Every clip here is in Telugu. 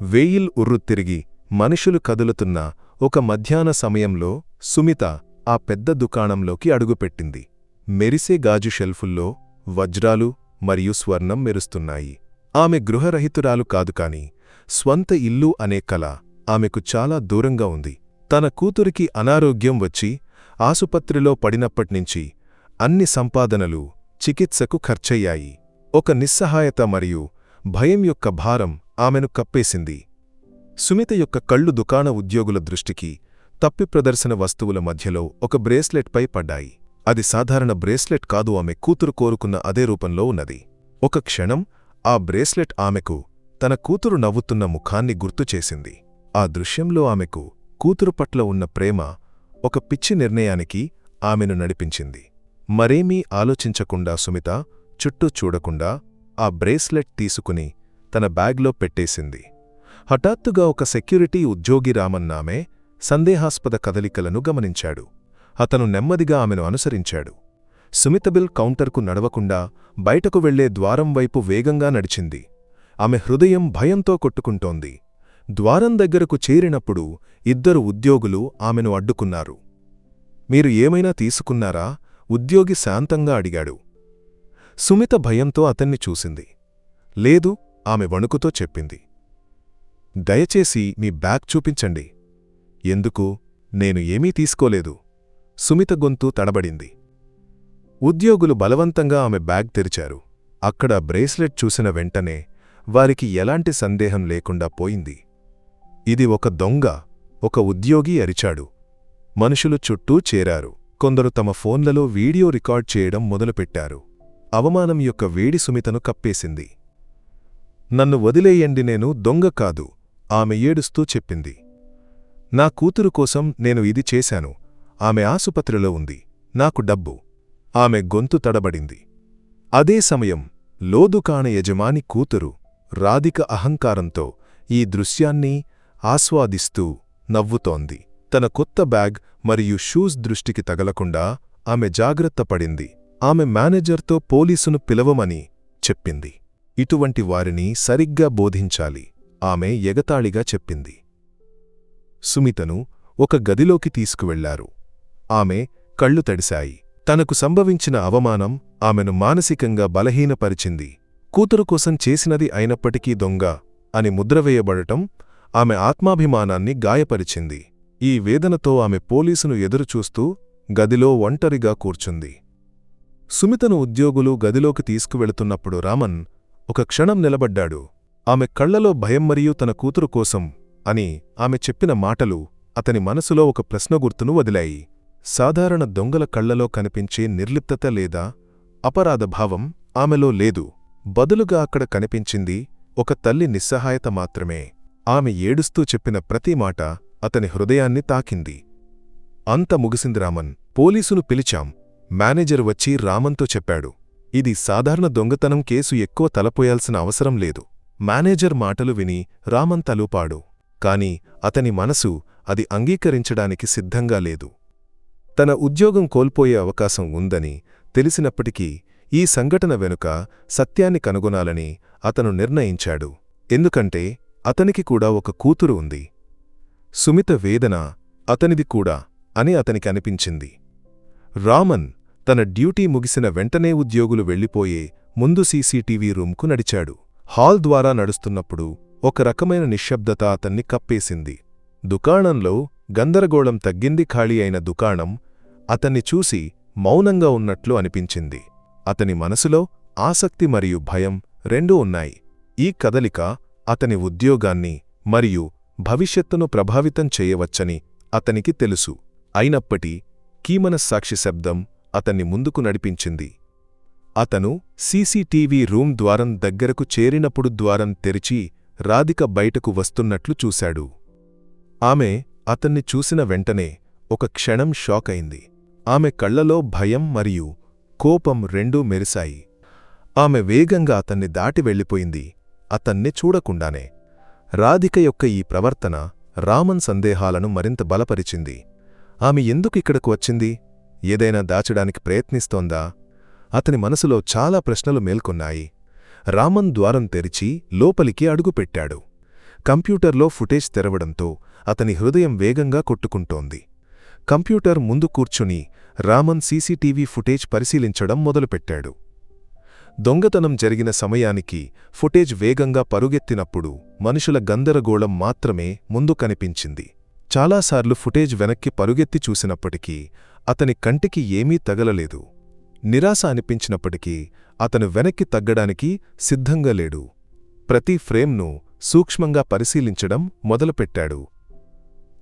వేయిల్ ఉర్రుతిరిగి మనుషులు కదులుతున్న ఒక మధ్యాహ్న సమయంలో సుమిత ఆ పెద్ద దుకాణంలోకి అడుగుపెట్టింది. మెరిసే గాజు షెల్ఫుల్లో వజ్రాలు మరియు స్వర్ణం మెరుస్తున్నాయి. ఆమె గృహరహితురాలు కాదు కాని స్వంత ఇల్లు అనే కల ఆమెకు చాలా దూరంగా ఉంది. తన కూతురికి అనారోగ్యం వచ్చి ఆసుపత్రిలో పడినప్పట్నించి అన్ని సంపాదనలు చికిత్సకు ఖర్చయ్యాయి. ఒక నిస్సహాయత మరియు భయం యొక్క భారం ఆమెను కప్పేసింది. సుమిత యొక్క కళ్ళు దుకాణ ఉద్యోగుల దృష్టికి తప్పి ప్రదర్శన వస్తువుల మధ్యలో ఒక బ్రేస్లెట్పై పడ్డాయి. అది సాధారణ బ్రేస్లెట్ కాదు ఆమె కూతురు కోరుకున్న అదే రూపంలో ఉన్నది. ఒక క్షణం ఆ బ్రేస్లెట్ ఆమెకు తన కూతురు నవ్వుతున్న ముఖాన్ని గుర్తుచేసింది ఆ దృశ్యంలో ఆమెకు కూతురు పట్ల ఉన్న ప్రేమ ఒక పిచ్చి నిర్ణయానికి ఆమెను నడిపించింది. మరేమీ ఆలోచించకుండా సుమిత చుట్టూ చూడకుండా ఆ బ్రేస్లెట్ తీసుకుని తన బ్యాగ్లో పెట్టేసింది. హఠాత్తుగా ఒక సెక్యూరిటీ ఉద్యోగి రామన్నామే సందేహాస్పద కదలికలను గమనించాడు. అతను నెమ్మదిగా ఆమెను అనుసరించాడు. సుమితబిల్ కౌంటర్కు నడవకుండా బయటకు వెళ్ళే ద్వారం వైపు వేగంగా నడిచింది. ఆమె హృదయం భయంతో కొట్టుకుంటోంది. ద్వారం దగ్గరకు చేరినప్పుడు ఇద్దరు ఉద్యోగులు ఆమెను అడ్డుకున్నారు. మీరు ఏమైనా తీసుకున్నారా? ఉద్యోగి శాంతంగా అడిగాడు. సుమిత భయంతో అతన్ని చూసింది. లేదు ఆమె వణుకుతో చెప్పింది. దయచేసి మీ బ్యాగ్ చూపించండి. ఎందుకు? నేను ఏమీ తీసుకోలేదు. సుమిత గొంతు తడబడింది. ఉద్యోగులు బలవంతంగా ఆమె బ్యాగ్ తెరిచారు. అక్కడ బ్రేస్లెట్ చూసిన వెంటనే వారికి ఎలాంటి సందేహం లేకుండా పోయింది. ఇది ఒక దొంగ ఒక ఉద్యోగి అరిచాడు. మనుషులు చుట్టూ చేరారు. కొందరు తమ ఫోన్లలో వీడియో రికార్డ్ చేయడం మొదలుపెట్టారు. అవమానం యొక్క వేడి సుమితను కప్పేసింది. నన్ను వదిలేయండి నేను దొంగ కాదు ఆమె ఏడుస్తూ చెప్పింది. నా కూతురు కోసం నేను ఇది చేశాను ఆమె ఆసుపత్రిలో ఉంది నాకు డబ్బు. ఆమె గొంతు తడబడింది. అదే సమయం లోదుకాణ యజమాని కూతురు రాధిక అహంకారంతో ఈ దృశ్యాన్ని ఆస్వాదిస్తూ నవ్వుతోంది. తన కొత్త బ్యాగ్ మరియు షూస్ దృష్టికి తగలకుండా ఆమె జాగ్రత్త పడింది. ఆమె మేనేజర్తో పోలీసును పిలవమని చెప్పింది. ఇటువంటి వారిని సరిగ్గా బోధించాలి ఆమె ఎగతాళిగా చెప్పింది. సుమితను ఒక గదిలోకి తీసుకువెళ్ళారు. ఆమె కళ్ళు తడిశాయి. తనకు సంభవించిన అవమానం ఆమెను మానసికంగా బలహీనపరిచింది. కూతురు కోసం చేసినది అయినప్పటికీ దొంగ అని ముద్రవేయబడటం ఆమె ఆత్మాభిమానాన్ని గాయపరిచింది. ఈ వేదనతో ఆమె పోలీసును ఎదురుచూస్తూ గదిలో ఒంటరిగా కూర్చుంది. సుమితను ఉద్యోగులు గదిలోకి తీసుకువెళుతున్నప్పుడు రామన్ ఒక క్షణం నిలబడ్డాడు. ఆమె కళ్ళలో భయం మరియు తన కూతురు కోసం అని ఆమె చెప్పిన మాటలు అతని మనసులో ఒక ప్రశ్నగుర్తును వదిలాయి. సాధారణ దొంగల కళ్ళలో కనిపించే నిర్లిప్తత లేదా అపరాధభావం ఆమెలో లేదు. బదులుగా అక్కడ కనిపించింది ఒక తల్లి నిస్సహాయత మాత్రమే. ఆమె ఏడుస్తూ చెప్పిన ప్రతి మాట అతని హృదయాన్ని తాకింది. అంత ముగిసింది రామన్. పోలీసును పిలిచాం. మేనేజర్ వచ్చి రామన్తో చెప్పాడు. ఇది సాధారణ దొంగతనం కేసు ఎక్కువ తలపోయాల్సిన అవసరం లేదు. మేనేజర్ మాటలు విని రామన్ తలూపాడు. కాని అతని మనసు అది అంగీకరించడానికి సిద్ధంగా లేదు. తన ఉద్యోగం కోల్పోయే అవకాశం ఉందని తెలిసినప్పటికీ ఈ సంఘటన వెనుక సత్యాన్ని కనుగొనాలని అతను నిర్ణయించాడు. ఎందుకంటే అతనికి కూడా ఒక కూతురు ఉంది. సుమిత వేదన అతనిది కూడా అని అతనికి అనిపించింది. రామన్ తన డ్యూటీ ముగిసిన వెంటనే ఉద్యోగులు వెళ్ళిపోయే ముందు సీసీటీవీ రూమ్కు నడిచాడు. హాల్ ద్వారా నడుస్తున్నప్పుడు ఒక రకమైన నిశ్శబ్దత అతన్ని కప్పేసింది. దుకాణంలో గందరగోళం తగ్గింది ఖాళీ అయిన దుకాణం అతన్ని చూసి మౌనంగా ఉన్నట్లు అనిపించింది. అతని మనసులో ఆసక్తి మరియు భయం రెండూ ఉన్నాయి. ఈ కదలిక అతని ఉద్యోగాన్ని మరియు భవిష్యత్తును ప్రభావితం చేయవచ్చని అతనికి తెలుసు. అయినప్పటి కీమనస్సాక్షి శబ్దం అతన్ని ముందుకు నడిపించింది. అతను సీసీటీవీ రూమ్ ద్వారం దగ్గరకు చేరినప్పుడు ద్వారం తెరిచి రాధిక బయటకు వస్తున్నట్లు చూశాడు. ఆమె అతన్ని చూసిన వెంటనే ఒక క్షణం షాక్ అయింది. ఆమె కళ్ళలో భయం మరియు కోపం రెండూ మెరిశాయి. ఆమె వేగంగా అతన్ని దాటి వెళ్ళిపోయింది. అతన్ని చూడకుండానే రాధిక యొక్క ఈ ప్రవర్తన రామన్ సందేహాలను మరింత బలపరిచింది. ఆమె ఎందుకు ఇక్కడకు వచ్చింది? ఏదైనా దాచడానికి ప్రయత్నిస్తోందా? అతని మనసులో చాలా ప్రశ్నలు మేల్కొన్నాయి. రామన్ ద్వారం తెరిచి లోపలికి అడుగుపెట్టాడు. కంప్యూటర్లో ఫుటేజ్ తెరవడంతో అతని హృదయం వేగంగా కొట్టుకుంటోంది. కంప్యూటర్ ముందు కూర్చుని రామన్ సీసీటీవీ ఫుటేజ్ పరిశీలించడం మొదలుపెట్టాడు. దొంగతనం జరిగిన సమయానికి ఫుటేజ్ వేగంగా పరుగెత్తినప్పుడు మనుషుల గందరగోళం మాత్రమే ముందు కనిపించింది. చాలాసార్లు ఫుటేజ్ వెనక్కి పరుగెత్తి చూసినప్పటికీ అతని కంటికి ఏమీ తగలలేదు. నిరాశ అనిపించినప్పటికీ అతను వెనక్కి తగ్గడానికి సిద్ధంగా లేడు. ప్రతి ఫ్రేమ్ను సూక్ష్మంగా పరిశీలించడం మొదలుపెట్టాడు.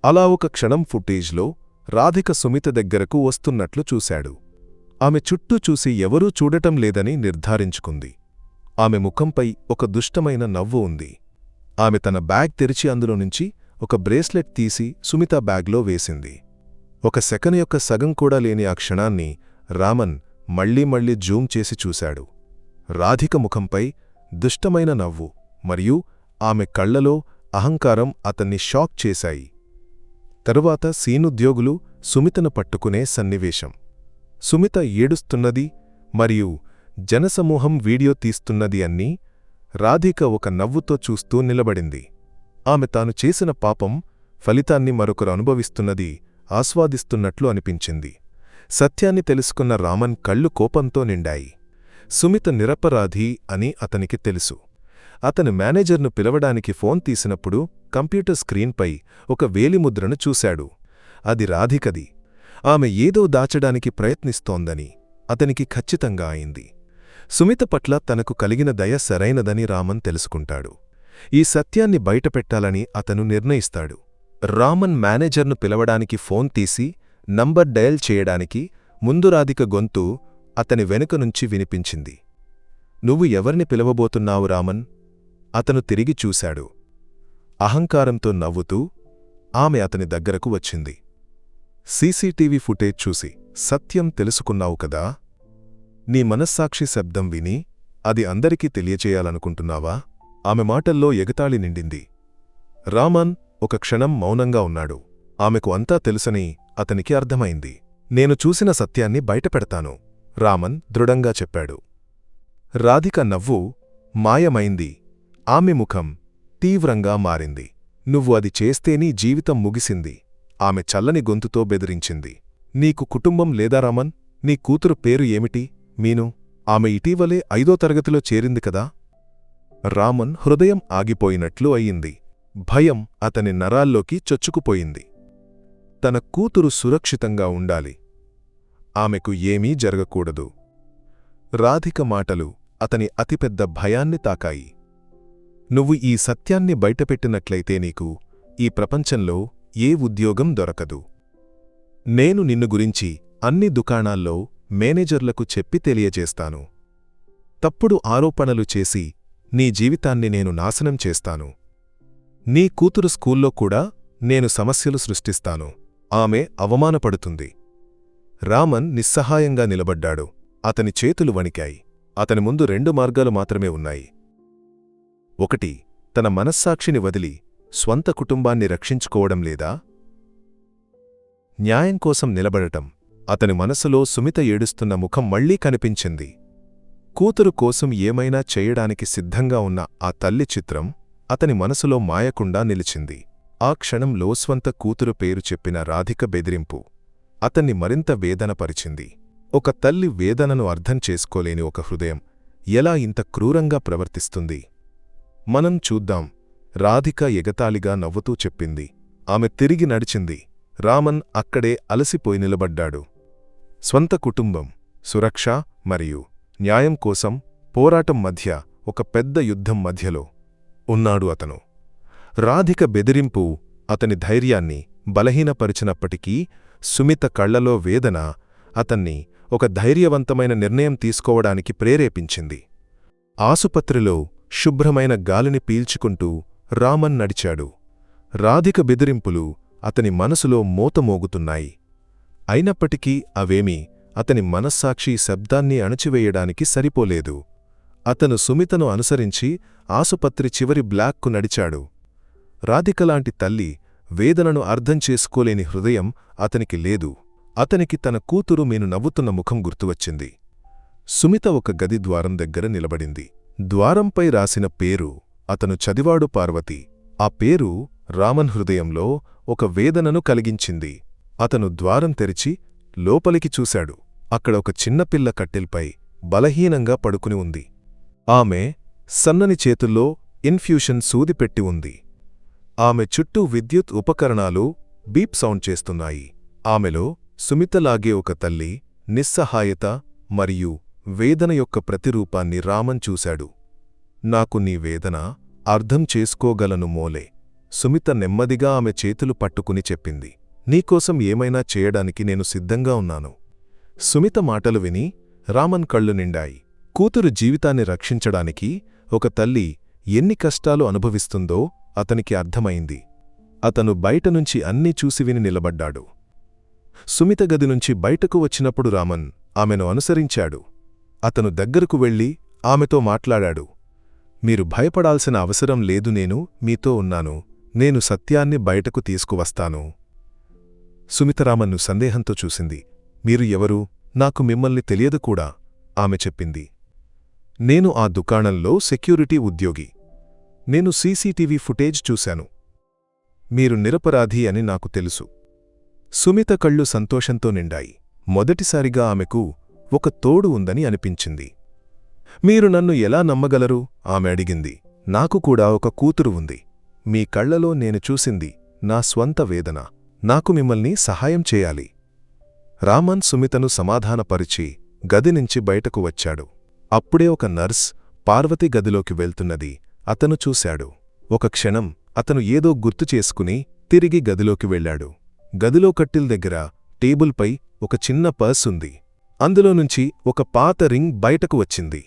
అలా ఒక క్షణం ఫుటేజ్లో రాధిక సుమిత దగ్గరకు వస్తున్నట్లు చూశాడు. ఆమె చుట్టూ చూసి ఎవరూ చూడటం లేదని నిర్ధారించుకుంది. ఆమె ముఖంపై ఒక దుష్టమైన నవ్వు ఉంది. ఆమె తన బ్యాగ్ తెరిచి అందులో నుంచి ఒక బ్రేస్లెట్ తీసి సుమిత బ్యాగ్లో వేసింది. ఒక సెకన్ యొక్క సగం కూడా లేని ఆ క్షణాన్ని రామన్ మళ్ళీ మళ్ళీ జూమ్ చేసి చూశాడు. రాధిక ముఖంపై దుష్టమైన నవ్వు మరియు ఆమె కళ్ళలో అహంకారం అతన్ని షాక్ చేశాయి. తరువాత సీనుద్యోగులు సుమితను పట్టుకునే సన్నివేశం. సుమిత ఏడుస్తున్నది మరియు జనసమూహం వీడియో తీస్తున్నది అన్నీ రాధిక ఒక నవ్వుతో చూస్తూ నిలబడింది. ఆమె తాను చేసిన పాపం ఫలితాన్ని మరొకరు అనుభవిస్తున్నది ఆస్వాదిస్తున్నట్లు అనిపించింది. సత్యాన్ని తెలుసుకున్న రామన్ కళ్ళు కోపంతో నిండాయి. సుమిత నిరపరాధి అని అతనికి తెలుసు. అతను మేనేజర్ను పిలవడానికి ఫోన్ తీసినప్పుడు కంప్యూటర్ స్క్రీన్పై ఒక వేలిముద్రను చూశాడు. అది రాధికది. ఆమె ఏదో దాచడానికి ప్రయత్నిస్తోందని అతనికి ఖచ్చితంగా అయింది. సుమిత పట్ల తనకు కలిగిన దయ సరైనదని రామన్ తెలుసుకుంటాడు. ఈ సత్యాన్ని బయటపెట్టాలని అతను నిర్ణయిస్తాడు. రామన్ మేనేజర్ను పిలవడానికి ఫోన్ తీసి నంబర్ డయల్ చేయడానికి ముందురాధిక గొంతు అతని వెనుక నుంచి వినిపించింది. నువ్వు ఎవరిని పిలవబోతున్నావు రామన్? అతను తిరిగి చూశాడు. అహంకారంతో నవ్వుతూ ఆమె అతని దగ్గరకు వచ్చింది. సీసీటీవీ ఫుటేజ్ చూసి సత్యం తెలుసుకున్నావు కదా? నీ మనస్సాక్షి శబ్దం విని అది అందరికీ తెలియచేయాలనుకుంటున్నావా? ఆమె మాటల్లో ఎగతాళి నిండింది. రామన్ ఒక క్షణం మౌనంగా ఉన్నాడు. ఆమెకు అంతా తెలుసని అతనికి అర్థమైంది. నేను చూసిన సత్యాన్ని బయటపెడతాను రామన్ దృఢంగా చెప్పాడు. రాధిక నవ్వు మాయమైంది. ఆమె ముఖం తీవ్రంగా మారింది. నువ్వు అది చేస్తే నీ జీవితం ముగిసింది. ఆమె చల్లని గొంతుతో బెదిరించింది. నీకు కుటుంబం లేదా రామన్? నీ కూతురు పేరు ఏమిటి? మీను? ఆమె ఇటీవలే ఐదో తరగతిలో చేరింది కదా? రామన్ హృదయం ఆగిపోయినట్లు అయింది. భయం అతని నరాల్లోకి చొచ్చుకుపోయింది. తన కూతురు సురక్షితంగా ఉండాలి. ఆమెకు ఏమీ జరగకూడదు. రాధిక మాటలు అతని అతిపెద్ద భయాన్ని తాకాయి. నువ్వు ఈ సత్యాన్ని బయటపెట్టినట్లయితే నీకు ఈ ప్రపంచంలో ఏ ఉద్యోగం దొరకదు. నేను నిన్ను గురించి అన్ని దుకాణాల్లో మేనేజర్లకు చెప్పి తెలియజేస్తాను. తప్పుడు ఆరోపణలు చేసి నీ జీవితాన్ని నేను నాశనం చేస్తాను. నీ కూతురు స్కూల్లో కూడా నేను సమస్యలు సృష్టిస్తాను. ఆమె అవమానపడుతుంది. రామన్ నిస్సహాయంగా నిలబడ్డాడు. అతని చేతులు వణికాయి. అతని ముందు రెండు మార్గాలు మాత్రమే ఉన్నాయి. ఒకటి తన మనస్సాక్షిని వదిలి స్వంత కుటుంబాన్ని రక్షించుకోవడం లేదా? న్యాయం కోసం నిలబడటం. అతని మనసులో సుమిత ఏడుస్తున్న ముఖం మళ్ళీ కనిపించింది. కూతురు కోసం ఏమైనా చేయడానికి సిద్ధంగా ఉన్న ఆ తల్లి చిత్రం అతని మనసులో మాయకుండా నిలిచింది. ఆ క్షణంలో స్వంత కూతురు పేరు చెప్పిన రాధిక బెదిరింపు అతన్ని మరింత వేదనపరిచింది. ఒక తల్లి వేదనను అర్థం చేసుకోలేని ఒక హృదయం ఎలా ఇంత క్రూరంగా ప్రవర్తిస్తుంది? మనం చూద్దాం. రాధిక ఎగతాళిగా నవ్వుతూ చెప్పింది. ఆమె తిరిగి నడిచింది. రామన్ అక్కడే అలసిపోయి నిలబడ్డాడు. స్వంత కుటుంబం సురక్ష మరియు న్యాయం కోసం పోరాటం మధ్య ఒక పెద్ద యుద్ధం మధ్యలో ఉన్నాడు అతను. రాధిక బెదిరింపు అతని ధైర్యాన్ని బలహీనపరిచినప్పటికీ సుమిత కళ్ళలో వేదన అతన్ని ఒక ధైర్యవంతమైన నిర్ణయం తీసుకోవడానికి ప్రేరేపించింది. ఆసుపత్రిలో శుభ్రమైన గాలిని పీల్చుకుంటూ రామన్ నడిచాడు. రాధిక బెదిరింపులు అతని మనసులో మోతమోగుతున్నాయి. అయినప్పటికీ అవేమీ అతని మనస్సాక్షి శబ్దాన్ని అణచివేయడానికి సరిపోలేదు. అతను సుమితను అనుసరించి ఆసుపత్రి చివరి బ్లాక్కు నడిచాడు. రాధికలాంటి తల్లి వేదనను అర్థం చేసుకోలేని హృదయం అతనికి లేదు. అతనికి తన కూతురు మీను నవ్వుతున్న ముఖం గుర్తువచ్చింది. సుమిత ఒక గది ద్వారం దగ్గర నిలబడింది. ద్వారంపై రాసిన పేరు అతను చదివాడు పార్వతి. ఆ పేరు రామన్ హృదయంలో ఒక వేదనను కలిగించింది. అతను ద్వారం తెరిచి లోపలికి చూశాడు. అక్కడ ఒక చిన్నపిల్ల కట్టెల్పై బలహీనంగా పడుకుని ఉంది. ఆమె సన్నని చేతుల్లో ఇన్ఫ్యూషన్ సూది పెట్టి ఉంది. ఆమె చుట్టూ విద్యుత్ ఉపకరణాలు బీప్ సౌండ్ చేస్తున్నాయి. ఆమెలో సుమితలాగే ఒక తల్లి నిస్సహాయత మరియు వేదన యొక్క ప్రతిరూపాన్ని రామన్ చూశాడు. నాకు నీ వేదన అర్థం చేసుకోగలను మోలే సుమిత నెమ్మదిగా ఆమె చేతులు పట్టుకుని చెప్పింది. నీకోసం ఏమైనా చేయడానికి నేను సిద్ధంగా ఉన్నాను. సుమిత మాటలు విని రామన్ కళ్ళు నిండాయి. కూతురు జీవితాన్ని రక్షించడానికి ఒక తల్లి ఎన్ని కష్టాలు అనుభవిస్తుందో అతనికి అర్థమైంది. అతను బయటనుంచి అన్నీ చూసి విని నిలబడ్డాడు. సుమిత గది నుంచి బయటకు వచ్చినప్పుడు రామన్ ఆమెను అనుసరించాడు. అతను దగ్గరకు వెళ్ళి ఆమెతో మాట్లాడాడు. మీరు భయపడాల్సిన అవసరం లేదు నేను మీతో ఉన్నాను. నేను సత్యాన్ని బయటకు తీసుకువస్తాను. సుమితరామన్ను సందేహంతో చూసింది. మీరు ఎవరు? నాకు మిమ్మల్ని తెలియదు కూడా ఆమె చెప్పింది. నేను ఆ దుకాణంలో సెక్యూరిటీ ఉద్యోగి. నేను సీసీటీవీ ఫుటేజ్ చూశాను. మీరు నిరపరాధి అని నాకు తెలుసు. సుమిత కళ్ళు సంతోషంతో నిండాయి. మొదటిసారిగా ఆమెకు ఒక తోడు ఉందని అనిపించింది. మీరు నన్ను ఎలా నమ్మగలరు? ఆమె అడిగింది. నాకు కూడా ఒక కూతురు ఉంది. మీ కళ్ళలో నేను చూసింది నా స్వంత వేదన. నాకు మిమ్మల్ని సహాయం చేయాలి. రామన్ సుమితను సమాధానపరిచి గది నుంచి బయటకు వచ్చాడు. అప్పుడే ఒక నర్స్ పార్వతి గదిలోకి వెళ్తున్నది అతను చూశాడు. ఒక క్షణం అతను ఏదో గుర్తు చేసుకుని తిరిగి గదిలోకి వెళ్ళాడు. గదిలో కట్టిల్ దగ్గర టేబుల్పై ఒక చిన్న పర్స్ ఉంది. అందులో నుంచి ఒక పాత రింగ్ బయటకు వచ్చింది.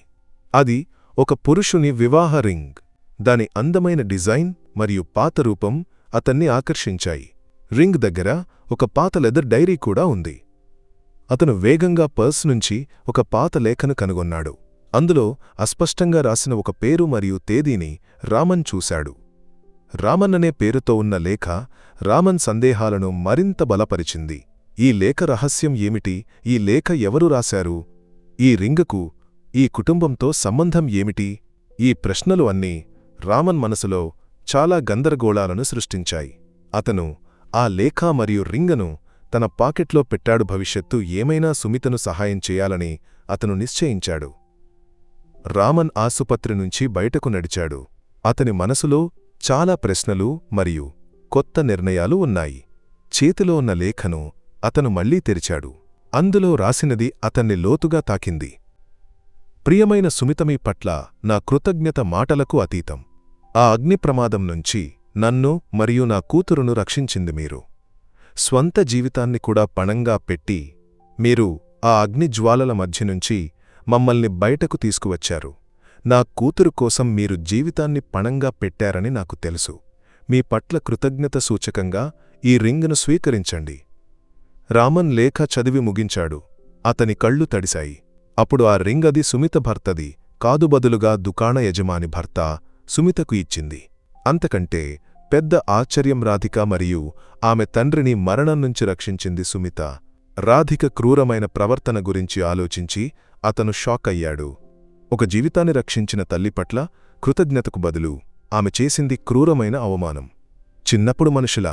అది ఒక పురుషుని వివాహ రింగ్. దాని అందమైన డిజైన్ మరియు పాత రూపం అతన్ని ఆకర్షించాయి. రింగ్ దగ్గర ఒక పాత లెదర్ డైరీ కూడా ఉంది. అతను వేగంగా పర్స్ నుంచి ఒక పాత లేఖను కనుగొన్నాడు. అందులో అస్పష్టంగా రాసిన ఒక పేరు మరియు తేదీని రామన్ చూశాడు. రామన్ అనే పేరుతో ఉన్న లేఖ రామన్ సందేహాలను మరింత బలపరిచింది. ఈ లేఖ రహస్యం ఏమిటి? ఈ లేఖ ఎవరు రాశారు? ఈ రింగకు ఈ కుటుంబంతో సంబంధం ఏమిటి? ఈ ప్రశ్నలు అన్నీ రామన్ మనసులో చాలా గందరగోళాలను సృష్టించాయి. అతను ఆ లేఖ మరియు రింగను తన పాకెట్లో పెట్టాడు భవిష్యత్తు ఏమైనా సుమితను సహాయం చేయాలని అతను నిశ్చయించాడు. రామన్ ఆసుపత్రి నుంచి బయటకు నడిచాడు. అతని మనసులో చాలా ప్రశ్నలు మరియు కొత్త నిర్ణయాలు ఉన్నాయి. చేతిలో ఉన్న లేఖను అతను మళ్ళీ తెరిచాడు. అందులో రాసినది అతన్ని లోతుగా తాకింది. ప్రియమైన సుమితమీ పట్ల నా కృతజ్ఞత మాటలకు అతీతం. ఆ అగ్నిప్రమాదం నుంచి నన్ను మరియు నా కూతురును రక్షించింది మీరు. స్వంత జీవితాన్ని కూడా పణంగా పెట్టి మీరు ఆ అగ్నిజ్వాలల మధ్యనుంచి మమ్మల్ని బయటకు తీసుకువచ్చారు. నా కూతురు కోసం మీరు జీవితాన్ని పణంగా పెట్టారని నాకు తెలుసు. మీ పట్ల కృతజ్ఞత సూచకంగా ఈ రింగ్ను స్వీకరించండి. రామన్ లేఖ చదివి ముగించాడు. అతని కళ్ళు తడిశాయి. అప్పుడు ఆ రింగ్ అది సుమిత భర్తది. కాదు బదులుగా దుకాణ యజమాని భర్త సుమితకు ఇచ్చింది. అంతకంటే పెద్ద ఆశ్చర్యం రాధిక మరియు ఆమె తండ్రిని మరణం నుంచి రక్షించింది సుమిత. రాధిక క్రూరమైన ప్రవర్తన గురించి ఆలోచించి అతను షాక్ అయ్యాడు. ఒక జీవితాన్ని రక్షించిన తల్లి పట్ల కృతజ్ఞతకు బదులు ఆమె చేసింది క్రూరమైన అవమానం. చిన్నప్పుడు మనుషుల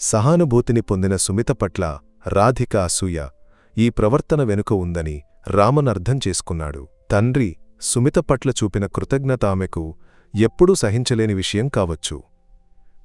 సహానుభూతిని పొందిన సుమిత పట్ల రాధిక అసూయ ఈ ప్రవర్తన వెనుక ఉందని రామన్ అర్థం చేసుకున్నాడు. తండ్రి సుమిత పట్ల చూపిన కృతజ్ఞత ఆమెకు ఎప్పుడూ సహించలేని విషయం కావచ్చు.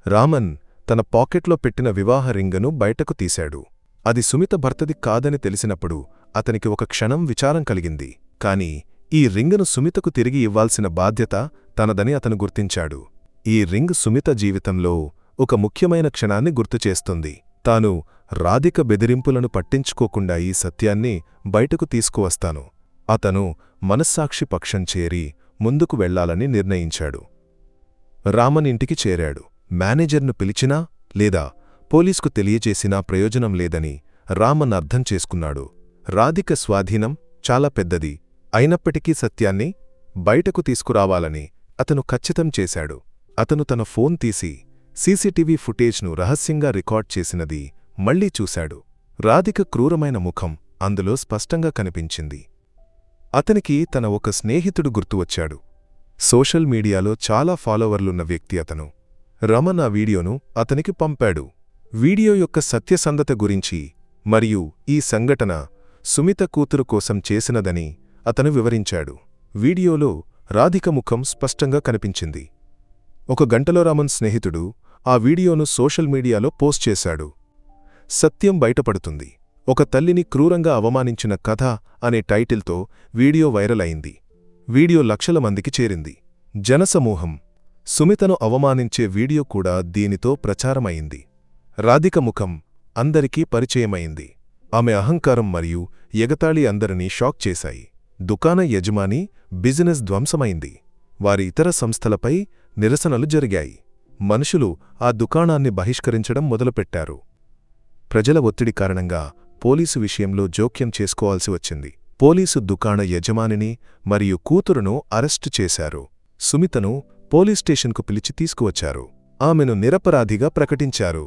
రామన్ తన పాకెట్లో పెట్టిన వివాహ రింగను బయటకు తీశాడు. అది సుమిత భర్తది కాదని తెలిసినప్పుడు అతనికి ఒక క్షణం విచారం కలిగింది. కాని ఈ రింగను సుమితకు తిరిగి ఇవ్వాల్సిన బాధ్యత తనదని అతను గుర్తించాడు. ఈ రింగ్ సుమిత జీవితంలో ఒక ముఖ్యమైన క్షణాన్ని గుర్తుచేస్తుంది తాను రాధిక బెదిరింపులను పట్టించుకోకుండా ఈ సత్యాన్ని బయటకు తీసుకువస్తాను. అతను మనస్సాక్షి పక్షం చేరి ముందుకు వెళ్ళాలని నిర్ణయించాడు. రామన్ ఇంటికి చేరాడు. మేనేజర్ను పిలిచినా లేదా పోలీసుకు తెలియజేసినా ప్రయోజనం లేదని రామన్ అర్థం చేసుకున్నాడు. రాధిక స్వాధీనం చాలా పెద్దది. అయినప్పటికీ సత్యాన్ని బయటకు తీసుకురావాలని అతను ఖచ్చితం చేశాడు. అతను తన ఫోన్ తీసి సీసీటీవీ ఫుటేజ్ను రహస్యంగా రికార్డ్ చేసినది మళ్ళీ చూశాడు. రాధిక క్రూరమైన ముఖం అందులో స్పష్టంగా కనిపించింది. అతనికి తన ఒక స్నేహితుడు గుర్తువచ్చాడు. సోషల్ మీడియాలో చాలా ఫాలోవర్లున్న వ్యక్తి అతను. రమణ వీడియోను అతనికి పంపాడు. వీడియో యొక్క సత్యసంధత గురించి మరియు ఈ సంఘటన సుమిత కూతురు కోసం చేసినదని అతను వివరించాడు. వీడియోలో రాధిక ముఖం స్పష్టంగా కనిపించింది. ఒక గంటలో రామన్ స్నేహితుడు ఆ వీడియోను సోషల్ మీడియాలో పోస్ట్ చేశాడు. సత్యం బయటపడుతుంది. ఒక తల్లిని క్రూరంగా అవమానించిన కథ అనే టైటిల్తో వీడియో వైరల్ అయింది. వీడియో లక్షల మందికి చేరింది. జనసమూహం సుమితను అవమానించే వీడియో కూడా దీనితో ప్రచారమైంది. రాధిక ముఖం అందరికీ పరిచయమైంది. ఆమె అహంకారం మరియు ఎగతాళి అందరినీ షాక్ చేశాయి. దుకాణ యజమాని బిజినెస్ ధ్వంసమైంది. వారి ఇతర సంస్థలపై నిరసనలు జరిగాయి. మనుషులు ఆ దుకాణాన్ని బహిష్కరించడం మొదలుపెట్టారు. ప్రజల ఒత్తిడి కారణంగా పోలీసు విషయంలో జోక్యం చేసుకోవాల్సి వచ్చింది. పోలీసు దుకాణ యజమానిని మరియు కూతురును అరెస్టు చేశారు. సుమితను పోలీస్ స్టేషన్కు పిలిచి తీసుకువచ్చారు. ఆమెను నిరపరాధిగా ప్రకటించారు.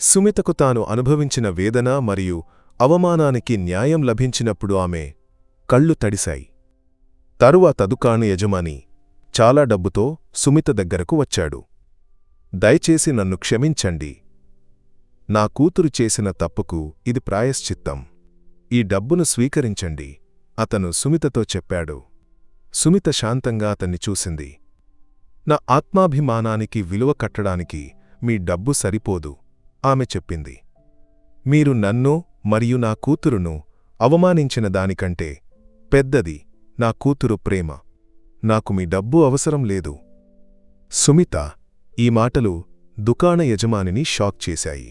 సుమితకు తాను అనుభవించిన వేదన మరియు అవమానానికి న్యాయం లభించినప్పుడు ఆమె కళ్ళు తడిశాయి. తరువాత దుకాణు యజమాని చాలా డబ్బుతో సుమిత దగ్గరకు వచ్చాడు. దయచేసి నన్ను క్షమించండి. నా కూతురు చేసిన తప్పుకు ఇది ప్రాయశ్చిత్తం. ఈ డబ్బును స్వీకరించండి. అతను సుమితతో చెప్పాడు. సుమిత శాంతంగా అతన్ని చూసింది. నా ఆత్మాభిమానానికి విలువ కట్టడానికి మీ డబ్బు సరిపోదు ఆమె చెప్పింది. మీరు నన్ను మరియు నా కూతురును అవమానించిన దానికంటే పెద్దది నా కూతురు ప్రేమ. నాకు మీ డబ్బు అవసరం లేదు. సుమిత ఈ మాటలు దుకాణ యజమానిని షాక్ చేశాయి.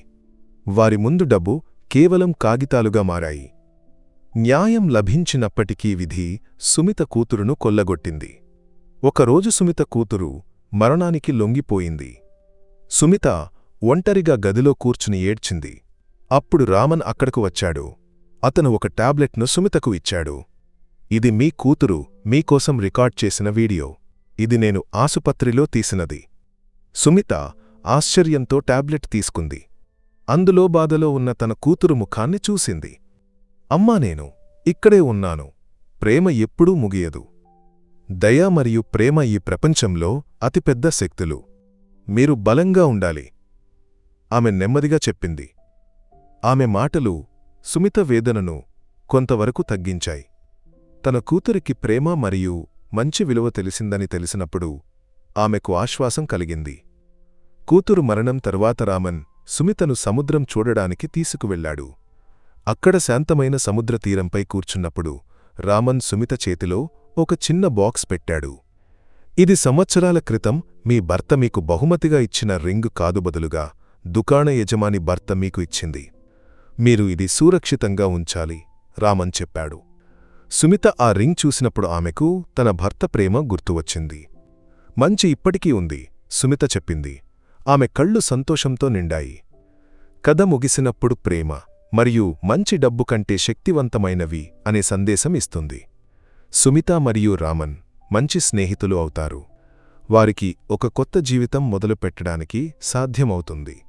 వారి ముందు డబ్బు కేవలం కాగితాలుగా మారాయి. న్యాయం లభించినప్పటికీ విధి సుమిత కూతురును కొల్లగొట్టింది. ఒకరోజు సుమిత కూతురు మరణానికి లొంగిపోయింది. సుమిత ఒంటరిగా గదిలో కూర్చుని ఏడ్చింది. అప్పుడు రామన్ అక్కడకు వచ్చాడు. అతను ఒక టాబ్లెట్ను సుమితకు ఇచ్చాడు. ఇది మీ కూతురు మీకోసం రికార్డ్ చేసిన వీడియో. ఇది నేను ఆసుపత్రిలో తీసినది. సుమిత ఆశ్చర్యంతో టాబ్లెట్ తీసుకుంది. అందులో బాధలో ఉన్న తన కూతురు ముఖాన్ని చూసింది. అమ్మా నేను ఇక్కడే ఉన్నాను. ప్రేమ ఎప్పుడూ ముగియదు. దయ మరియు ప్రేమ ఈ ప్రపంచంలో అతిపెద్ద శక్తులు. మీరు బలంగా ఉండాలి. ఆమె నెమ్మదిగా చెప్పింది. ఆమె మాటలు సుమిత వేదనను కొంతవరకు తగ్గించాయి. తన కూతురికి ప్రేమ మరియు మంచి విలువ తెలిసిందని తెలిసినప్పుడు ఆమెకు ఆశ్వాసం కలిగింది. కూతురు మరణం తరువాత రామన్ సుమితను సముద్రం చూడడానికి తీసుకువెళ్ళాడు అక్కడ శాంతమైన సముద్ర తీరంపై కూర్చున్నప్పుడు రామన్ సుమిత చేతిలో ఒక చిన్న బాక్స్ పెట్టాడు. ఇది సంవత్సరాల క్రితం మీ భర్త మీకు బహుమతిగా ఇచ్చిన రింగ్ కాదు బదులుగా దుకాణ యజమాని భర్త మీకు ఇచ్చింది. మీరు ఇది సురక్షితంగా ఉంచాలి రామన్ చెప్పాడు. సుమిత ఆ రింగ్ చూసినప్పుడు ఆమెకు తన భర్త ప్రేమ గుర్తువచ్చింది మంచి ఇప్పటికీ ఉంది సుమిత చెప్పింది. ఆమె కళ్ళు సంతోషంతో నిండాయి. కథ ముగిసినప్పుడు ప్రేమ మరియు మంచి డబ్బు కంటే శక్తివంతమైనవి అనే సందేశం ఇస్తుంది. సుమిత మరియు రామన్ మంచి స్నేహితులు అవుతారు. వారికి ఒక కొత్త జీవితం మొదలుపెట్టడానికి సాధ్యమవుతుంది.